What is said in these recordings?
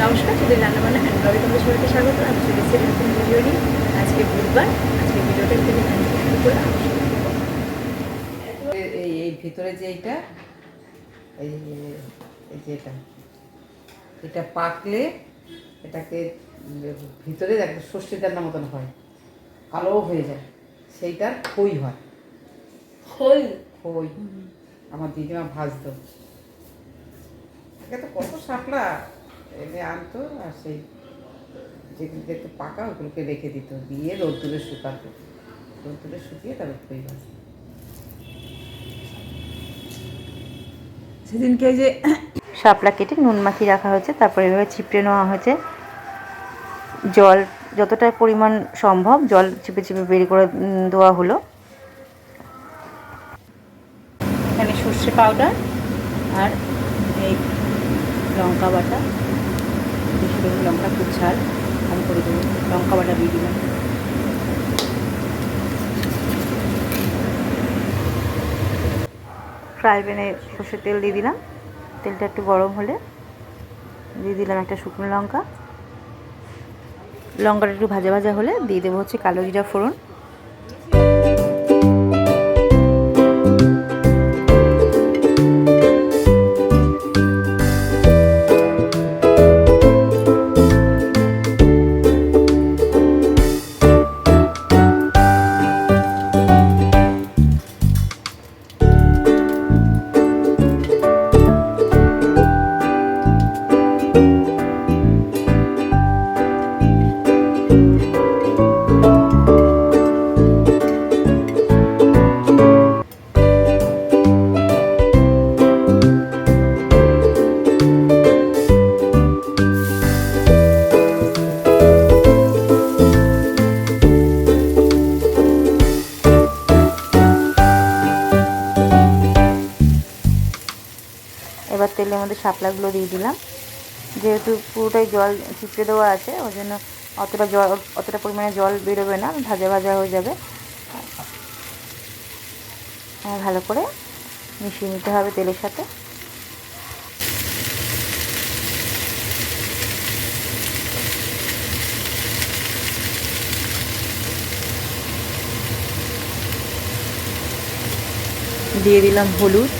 নমস্কার সুদের রান্নাবান্না হ্যান্ড ব্লগে তোমাদের সবাইকে স্বাগত। আমি চলে এসেছি নতুন ভিডিও নিয়ে আজকে বুধবার আজকে ভিডিওটা শুরু করে এই এই ভিতরে যে এইটা এই যে- এই যে এটা এটা পাকলে এটাকে ভিতরে একদম ষষ্ঠী দান্নার মতন হয় কালো হয়ে যায় সেইটার খই হয়। খোল খই আমার দিদিমা ভাজতো। এটা তো কত শাপলা। এনে আনতো আর সেই যেগুলোকে একটু পাকা ওগুলোকে রেখে দিত, দিয়ে রোদ্দুরে শুকাতো। রোদ্দুরে শুকিয়ে তারপর হয় সেদিনকে যে শাপলা কেটে নুন মাখিয়ে রাখা হয়েছে, তারপরে এভাবে চিপড়ে নেওয়া হয়েছে। জল যতটা পরিমাণ সম্ভব, জল চিপে চিপে বের করে দেওয়া হলো। এখানে সর্ষে পাউডার আর এই লঙ্কা বাটা। বেশি লঙ্কা খুব ঝাল, আমি করে দেবো। লঙ্কা বাটা দিয়ে দিলাম। ফ্রাই প্যানে সর্ষের তেল দিয়ে দিলাম। তেলটা একটু গরম হলে দিয়ে দিলাম একটা শুকনো লঙ্কা। লঙ্কাটা একটু ভাজা ভাজা হলে দিয়ে দেবো হচ্ছে কালো জিরা ফোড়ন। এবার তেলের মধ্যে শাপলাগুলো দিয়ে দিলাম। যেহেতু পুরোটাই জল চিপড়ে দেওয়া আছে, ওই জন্য অতটা জল, অতটা পরিমাণে জল বেরোবে না, ভাজা ভাজা হয়ে যাবে। ভালো করে মিশিয়ে নিতে হবে তেলের সাথে। দিয়ে দিলাম হলুদ।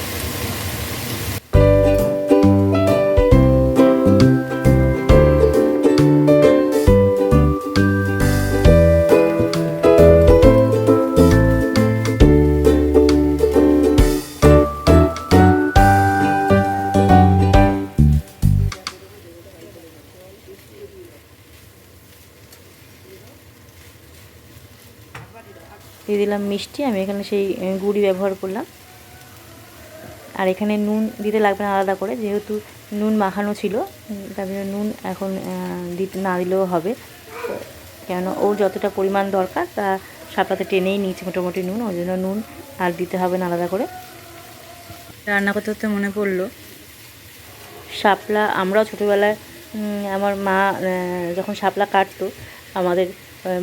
দিয়ে দিলাম মিষ্টি, আমি এখানে সেই গুড়ি ব্যবহার করলাম। আর এখানে নুন দিতে লাগবে না আলাদা করে, যেহেতু নুন মাখানো ছিল, তার জন্য নুন এখন দিতে, না দিলেও হবে। কেন, ওর যতটা পরিমাণ দরকার, তা সাপটাতে টেনেই নিয়েছে মোটামুটি নুন, ওই জন্য নুন আর দিতে হবে না আলাদা করে। রান্না করতে করতে মনে পড়ল, শাপলা, আমরাও ছোটোবেলায় আমার মা যখন শাপলা কাটতো, আমাদের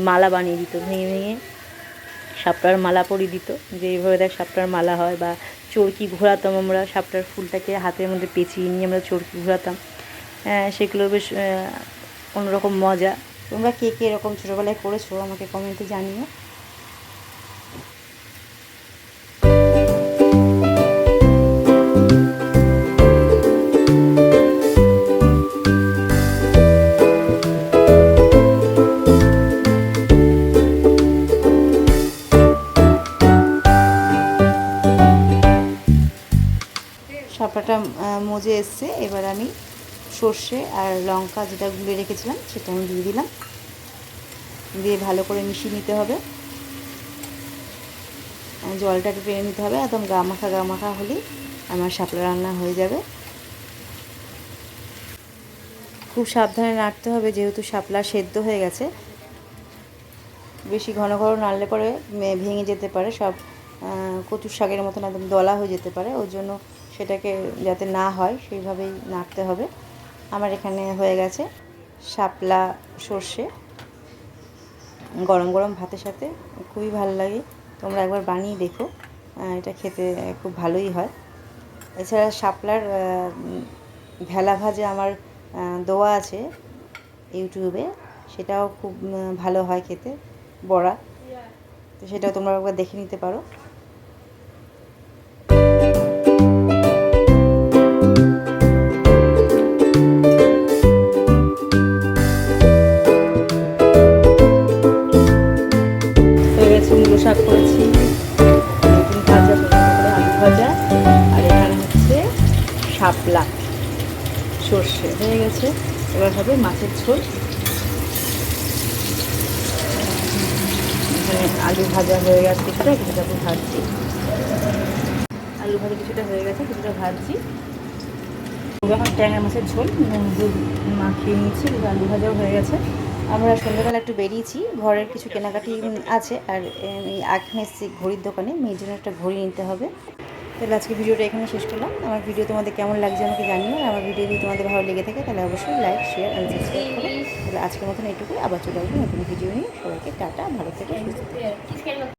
মালা বানিয়ে দিত, ভেঙে ভেঙে শাপলার মালা পরিয়ে দিত, যে এইভাবে দেখ সাপটার মালা হয় বা চরকি ঘোরাতাম আমরা সাপটার ফুলটাকে হাতের মধ্যে পেঁচিয়ে নিয়ে আমরা চরকি ঘোরাতাম। সেগুলো বেশ অন্যরকম মজা। তোমরা কে কে এরকম ছোটোবেলায় করেছ আমাকে কমেন্টে জানিও। শাপলাটা মজে এসছে। এবার আমি সর্ষে আর লঙ্কা যেটা গুলে রেখেছিলাম, সেটা আমি দিয়ে দিলাম। দিয়ে ভালো করে মিশিয়ে নিতে হবে। জলটা একটু টেনে নিতে হবে, একদম গা মাখা গা মাখা হলেই আমার শাপলা রান্না হয়ে যাবে। খুব সাবধানে নাড়তে হবে, যেহেতু শাপলা সেদ্ধ হয়ে গেছে। বেশি ঘন ঘন নাড়লে পরে ভেঙে যেতে পারে, সব কচুর শাকের মতন একদম দলা হয়ে যেতে পারে। ওর জন্য সেটাকে যাতে না হয়, সেইভাবেই নাড়তে হবে। আমার এখানে হয়ে গেছে শাপলা সর্ষে। গরম গরম ভাতের সাথে খুবই ভালো লাগে। তোমরা একবার বানিয়ে দেখো। এটা খেতে খুব ভালোই হয়। এছাড়া শাপলার ভেলা ভাজা আমার দেওয়া আছে ইউটিউবে। সেটাও খুব ভালো হয় খেতে, বড়া। তো সেটাও তোমরা একবার দেখে নিতে পারো। শাক করেছি। বেগুন ভাজা আলু ভাজা। আর এখানে হচ্ছে শাপলা, সর্ষে। হয়ে গেছে। এবার হবে মাছের ঝোল। আলু ভাজা হয়ে গেছে কিছুটা কিছুটা ভাজছি। আলু ভাজা কিছুটা হয়ে গেছে, কিছুটা ভাজছি। এখন ট্যাংরা মাছের ঝোল হলুদ মাখিয়ে এবার আলু ভাজাও হয়ে গেছে। আমরা সন্ধ্যাবেলা একটু বেরিয়েছি, ঘরের কিছু কেনাকাটি আছে, আর এই এসেছি ঘড়ির দোকানে, মেয়ের জন্য একটা ঘড়ি নিতে হবে। তাহলে আজকে ভিডিওটা এখানে শেষ করলাম। আমার ভিডিও তোমাদের কেমন লাগছে আমাকে জানিও, আর আমার ভিডিও যদি তোমাদের ভালো লেগে থাকে, তাহলে অবশ্যই লাইক শেয়ার আর সাবস্ক্রাইব করো। তাহলে আজকের মতন এটুকুই, আবার চলে আসব নতুন ভিডিও নিয়ে। সবাইকে টাটা, ভালো থেকো।